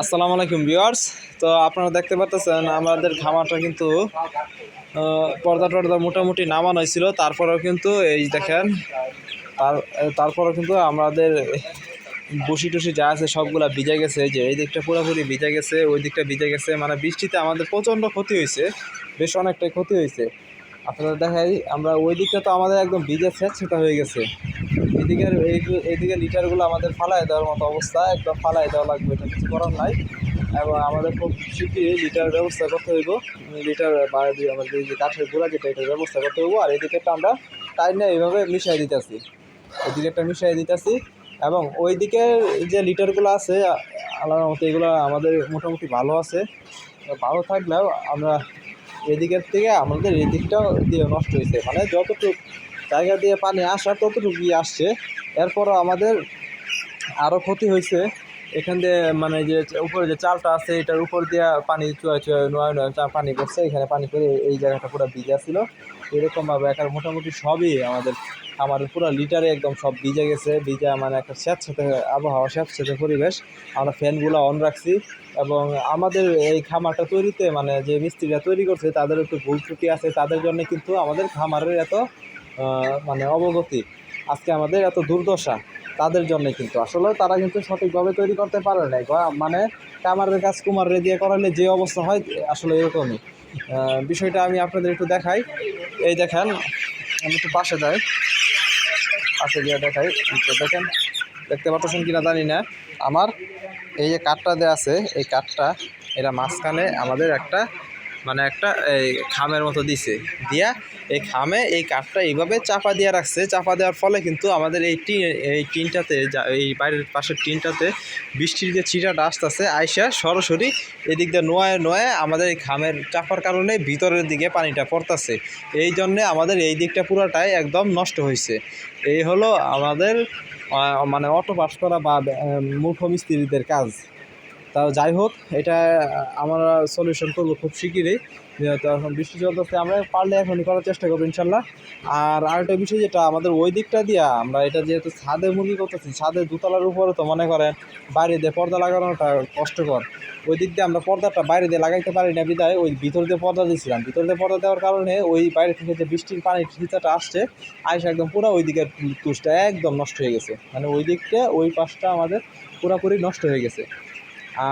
আসসালামু আলাইকুম ভিউয়ার্স। তো আপনারা দেখতে পাচ্ছেন আমাদের খামারটা কিন্তু পর্দা টর্দা মোটামুটি নামানো হয়েছিল। তারপরেও কিন্তু এই দেখেন, তার, তারপরেও কিন্তু আমাদের বসি টসি যা আছে সবগুলা ভিজে গেছে। যে এই দিকটা পুরোপুরি ভিজে গেছে, ওই দিকটা ভিজে গেছে। মানে বৃষ্টিতে আমাদের প্রচণ্ড ক্ষতি হয়েছে, বেশ অনেকটাই ক্ষতি হয়েছে। আপনারা দেখাই, আমরা ওই দিকটা তো আমাদের একদম ভিজে সেটা হয়ে গেছে। এদিকের এই এইদিকে লিটারগুলো আমাদের ফালাই দেওয়ার মতো অবস্থা, একদম ফালাই দেওয়া লাগবে, এটা কিছু করার নাই। এবং আমাদের খুব শীঘ্রই লিটার ব্যবস্থা করতে হইব। লিটার বা যে আমাদের যে কাঠের গুঁড়া যেটা, এটার ব্যবস্থা করতে হইব। আর এদিকেরটা আমরা টাইম নিয়ে এইভাবে মিশিয়ে দিতেছি। এদিকেরটা মিশিয়ে দিতেছি। এবং ওই দিকের যে লিটারগুলো আছে আলাদা মতো এগুলো আমাদের মোটামুটি ভালো আছে। ভালো থাকলেও আমরা এদিকের থেকে আমাদের এই দিকটাও দিয়ে নষ্ট হয়েছে মানে যতটুকু জায়গা দিয়ে পানি আসা ততটুকুই আসছে। এরপরও আমাদের আরও ক্ষতি হয়েছে। এখান দিয়ে মানে যে উপরে যে চালটা আছে, এটার উপর দিয়ে পানি চুয়া চুয়া নয় নয় চা পানি পড়ছে এখানে পানি পড়ে এই জায়গাটা পুরো ভিজা ছিল। এরকমভাবে এখন মোটামুটি সবই আমাদের আমার পুরো লিটারে একদম সব ভিজে গেছে। ভিজা মানে একটা স্যাঁতস্যাঁতে আবহাওয়া স্যাঁতস্যাঁতে পরিবেশ। আমরা ফ্যানগুলো অন রাখছি এবং আমাদের এই খামারটা তৈরিতে মানে যে মিস্ত্রিরা তৈরি করছে, তাদের একটু ভুল ত্রুটি আছে। তাদের জন্য কিন্তু আমাদের খামারের এত মানে অবগতি। আজকে আমাদের এত দুর্দশা, তাদের জন্য কিন্তু। আসলে তারা কিন্তু সঠিকভাবে তৈরি করতে পারে নাই। মানে কামারের কাজ কুমারে দিয়ে করালে যে অবস্থা হয়, আসলে এরকমই। বিষয়টা আমি আপনাদের একটু দেখাই। এই দেখেন, আমি একটু পাশে যাই। পাশে গিয়ে দেখাই। তো দেখেন, দেখতে পাচ্ছেন কিনা জানি না। আমার এই যে কাঠটা দেওয়া আছে, এই কাঠটা এটা মাঝখানে আমাদের একটা মানে একটা এই খামের মতো দিছে। দিয়া এই খামে এই কাঠটা এইভাবে চাপা দিয়ে রাখছে। চাপা দেওয়ার ফলে কিন্তু আমাদের এই টিন এই টিনটাতে এই বাইরের পাশের টিনটাতে বৃষ্টির যে ছিটাটা আসতেছে, আইসা সরাসরি এদিক দিয়ে নোয়ায় নোয়ায় আমাদের এই খামের চাপার কারণে ভিতরের দিকে পানিটা পড়তেছে। এই জন্যে আমাদের এই দিকটা পুরোটাই একদম নষ্ট হয়েছে এই হলো আমাদের মানে অটো পাস করা বা মূর্খ মিস্ত্রিদের কাজ। তাও যাই হোক, এটা আমরা সলিউশন করব খুব শিগগিরই। যেহেতু এখন বৃষ্টি চলতেছে, আমরা পারলে এখনই করার চেষ্টা করব ইনশাল্লাহ। আর আরেকটা বিষয় যেটা, আমাদের ওই দিকটা দিয়া আমরা এটা যেহেতু ছাদে মুরগি করতেছি, ছাদে দুতলার উপরে তো মনে করেন বাইরে দিয়ে পর্দা লাগানোটা কষ্টকর। ওই দিক দিয়ে আমরা পর্দাটা বাইরে দিয়ে লাগাইতে পারি না বিদায় ওই ভিতর দিয়ে পর্দা দিয়েছিলাম। ভিতর দিয়ে পর্দা দেওয়ার কারণে ওই বাইরে থেকে যে বৃষ্টির পানির ছিটাটা আসছে আইসা একদম পুরো ওই দিকের তুষটা একদম নষ্ট হয়ে গেছে। মানে ওই দিকটা, ওই পাশটা আমাদের পুরোপুরি নষ্ট হয়ে গেছে।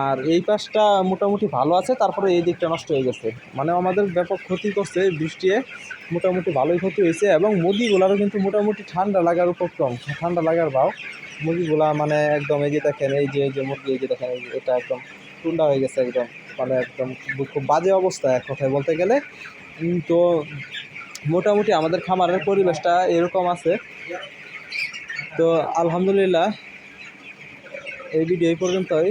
আর এই পাশটা মোটামুটি ভালো আছে, তারপরে এই দিকটা নষ্ট হয়ে গেছে। মানে আমাদের ব্যাপক ক্ষতি করছে বৃষ্টিয়ে মোটামুটি ভালোই ক্ষতি হয়েছে এবং মুরগিগুলারও কিন্তু মোটামুটি ঠান্ডা লাগার উপক্রম ঠান্ডা লাগার ভাও মুরগিগুলা মানে একদম এই যে দেখেন, এই যে যে মুরগি, এই যে দেখেন এটা একদম ঠান্ডা হয়ে গেছে একদম মানে একদম খুব বাজে অবস্থা এক কথায় বলতে গেলে। তো মোটামুটি আমাদের খামারের পরিবেশটা এরকম আছে। তো আলহামদুলিল্লাহ, এই ভিডিও এই পর্যন্তই।